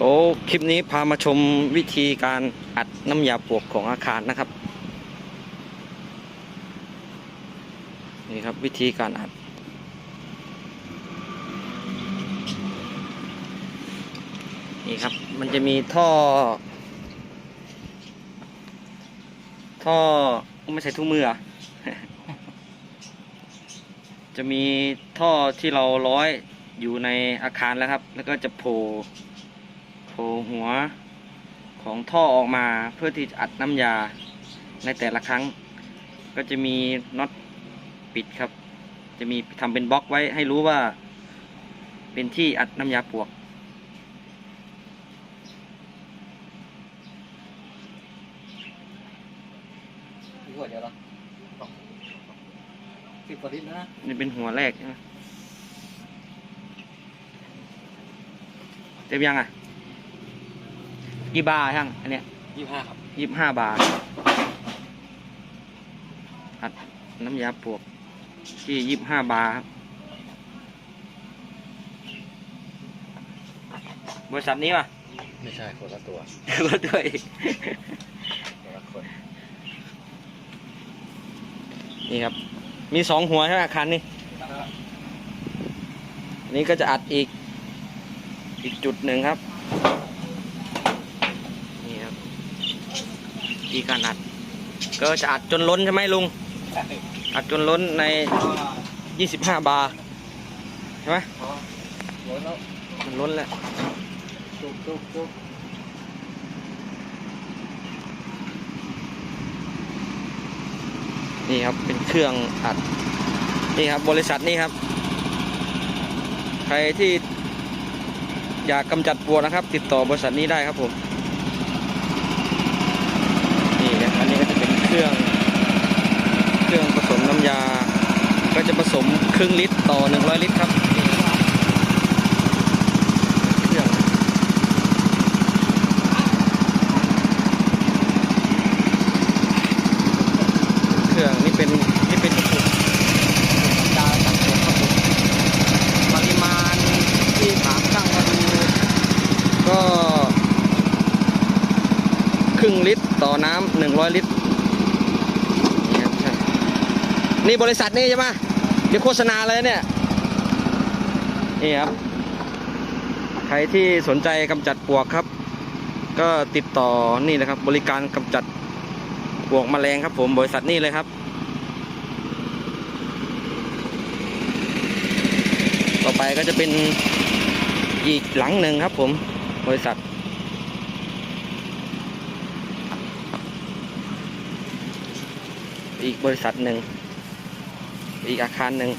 โอ้คลิปนี้พามาชมวิธีการอัดน้ำยาปลวกของอาคารนะครับ นี่ครับวิธีการอัดนี่ครับมันจะมีท่อ ท่อไม่ใช่ทุกมือเหรอ จะมีท่อที่เราร้อยอยู่ในอาคารแล้วครับ แล้วก็จะโผล่โผล่หัวของท่อออกมาเพื่อที่จะอัดน้ำยาในแต่ละครั้ง ก็จะมีน็อตปิดครับ จะมีทำเป็นบล็อกไว้ให้รู้ว่า เป็นที่อัดน้ำยาปลวกหัวเดียวเรอ สิบกว่าลิตรนะนี่เป็นหัวแรกใช่ไหมเต็มยังอะกี่บาทช่างอันเนี้ยยี่ห้าครับยี่สิบห้าบาทอัดน้ำยาปลวกที่ยี่สิบห้าบาทครับบริษัทนี้ป่ะไม่ใช่คนละตัวรถด้วยคนละคน นี่ครับ มีสองหัวใช่ไหมอาคารนี่อันนี้ก็จะอัดอีก อีกจุดหนึ่งครับ นี่ครับที่การอัด ก็จะอัดจนล้นใช่ไหมลุง อัดจนล้นใน 25 บาร์ใช่ไหมหัวแล้วล้นแล้ว จุกจุกจุก นี่ครับเป็นเครื่องอัดนี่ครับบริษัทนี้ครับ ใครที่อยากกำจัดปัวนะครับ ติดต่อบริษัทนี้ได้ครับผมนี่นะอันนี้ก็จะเป็นเครื่อง เครื่องผสมน้ำยา ก็จะผสมครึ่งลิตรต่อ 100 ลิตรครับนี่ครับเครื่องเครื่องนี่เป็นนี่เป็นสูตรยาตัดปลวกครับผมปริมาณที่ถามช่างมาดูก็ครึ่ง ลิตร ต่อน้ำหนึ่งร้อยลิตรนี่บริษัทนี่ใช่ไหมเดี๋ยวโฆษณาเลยเนี่ย นี่ครับ ใครที่สนใจกำจัดปวกครับ ก็ติดต่อนี่นะครับ บริการกำจัดปวกแมลงครับ ผมบริษัทนี่เลยครับ ต่อไปก็จะเป็นอีกหลังหนึ่งครับ ผมบริษัท อีกบริษัทหนึ่ง อีกอาคารหนึ่ง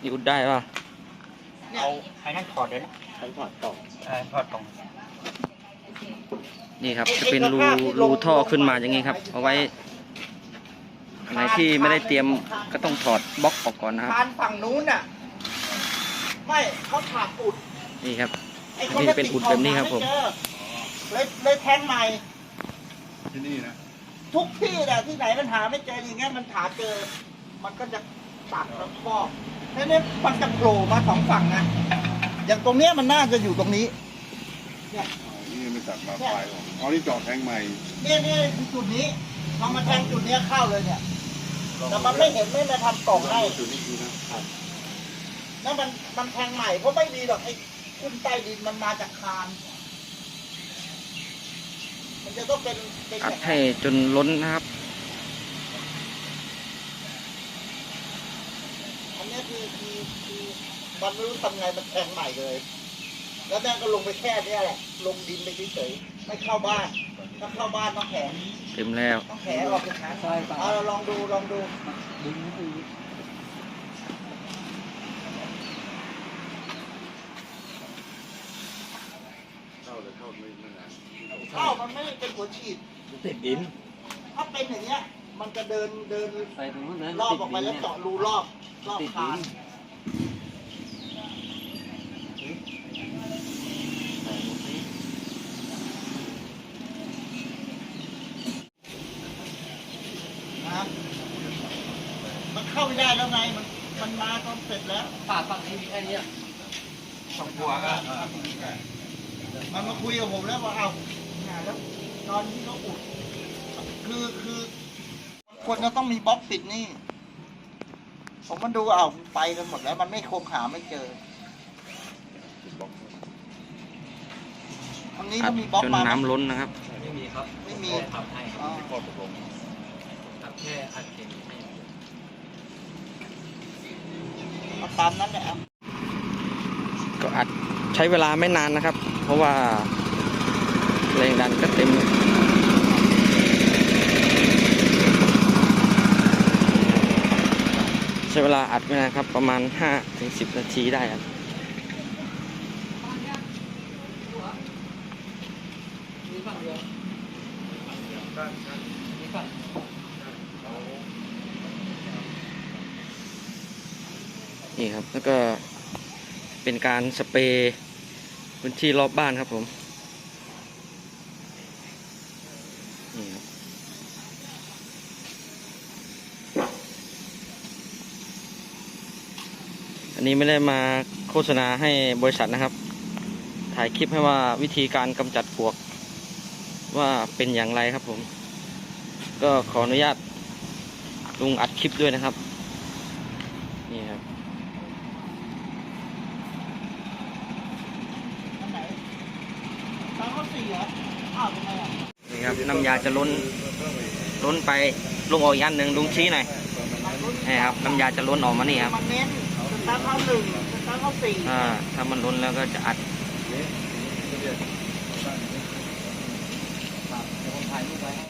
นี่อุดได้ป่ะเอาไอ้นั่นถอดเลยนะไอ้ถอดกล่องไอ้ถอดกล่องนี่ครับ จะเป็นรูรูท่อขึ้นมาอย่างนี้ครับ เอาไว้อันไหนที่ไม่ได้เตรียมก็ต้องถอดบล็อกออกก่อนนะครับ ทานฝั่งนู้นน่ะ ไม่เขาถากอุด นี่ครับไอ้นี่เป็นอุดแบบนี้ครับผมไเจอเลยเลยแทงใหม่ที่นี่นะทุกที่แหละที่ไหนมันหาไม่เจออย่างเงี้ยมันหาเจอ มันก็จะตัดแล้วฟอกทีนี้มันจะโผล่มาสองฝั่งนะอย่างตรงเนี้ยมันน่าจะอยู่ตรงนี้อ๋อนี่ไม่ตัดมาปลายออกอ๋อนี่เจอดแทงใหม่เนี่ยเนี่ยคือจุดนี้พอมาแทงจุดเนี้ยเข้าเลยเนี่ยแต่มันไม่เห็นไม่มาทำกล่องให้จุดนี้คือนะแล้วมันมันแทงใหม่เพราะไม่ดีหรอกไอ้ ขึ้นใต้ดินมันมาจากคาน มันจะต้องเป็นเป็นอัดอย่างให้จนล้นนะครับ อันเนี้ยคือคือคือมันไม่รู้ทำไงมันแทงใหม่เลย แล้วแม่งก็ลงไปแค่เนี้ยแหละ ลงดินไปเฉยๆไม่เข้าบ้าน ถ้าเข้าบ้านต้องแขนเต็มแล้วต้องแขนออกจากนั้นเอาเราลองดูลองดู ดึง เข้ามันไม่เป็นหัวฉีดติดดิน ถ้าเป็นอย่างเงี้ย มันจะเดินเดินไปรลยอบออกไปแล้วเจาะรูรอบรอบติดคานมันเข้าไม่ได้แล้วไงมันมันมาตอนเสร็จแล้วป่าฝั่งนี้มีแค่นี้สองหัวก็ มันมาคุยกับผมแล้วว่าเอาเนี่ยแล้วตอนที่เขาอุด คือคือควรจะต้องมีบล็อกปิดนี่ ผมมันดูเอาไปกันหมดแล้วมันไม่คงหาไม่เจอทางนี้อัก็ดมีบล็อกจนมาไหมน้ำล้นนะครับ ไม่มีครับไม่มีทำให้คอ๋รัอบข้อตกลงทำแค่อัดเข็มให้เอาตามนั้นแหละครับก็อัด ใช้เวลาไม่นานนะครับ เพราะว่าแรงดันก็เต็มใช้เวลาอัดไม่นานครับ ประมาณ5ถึง10 นาทีได้ครับนี่ครับ แล้วก็ เป็นการสเปรย์พื้นที่รอบบ้านครับผมนี่ครับอันนี้ไม่ได้มาโฆษณาให้บริษัทนะครับ ถ่ายคลิปให้ว่าวิธีการกำจัดปลวก ว่าเป็นอย่างไรครับผม ก็ขออนุญาตลุงอัดคลิปด้วยนะครับ นี่ครับ นี่ครับน้ำยาจะล้นล้นไปลุงออกอีกอันหนึ่งลุงชี้หน่อยนี่ครับน้ำยาจะล้นออกมานี่ครับมันเน้นตั้งเข้าหนึ่งตั้งเข้าสี่อ่าถ้ามันล้นแล้วก็จะอัดถ่ายรูปไว้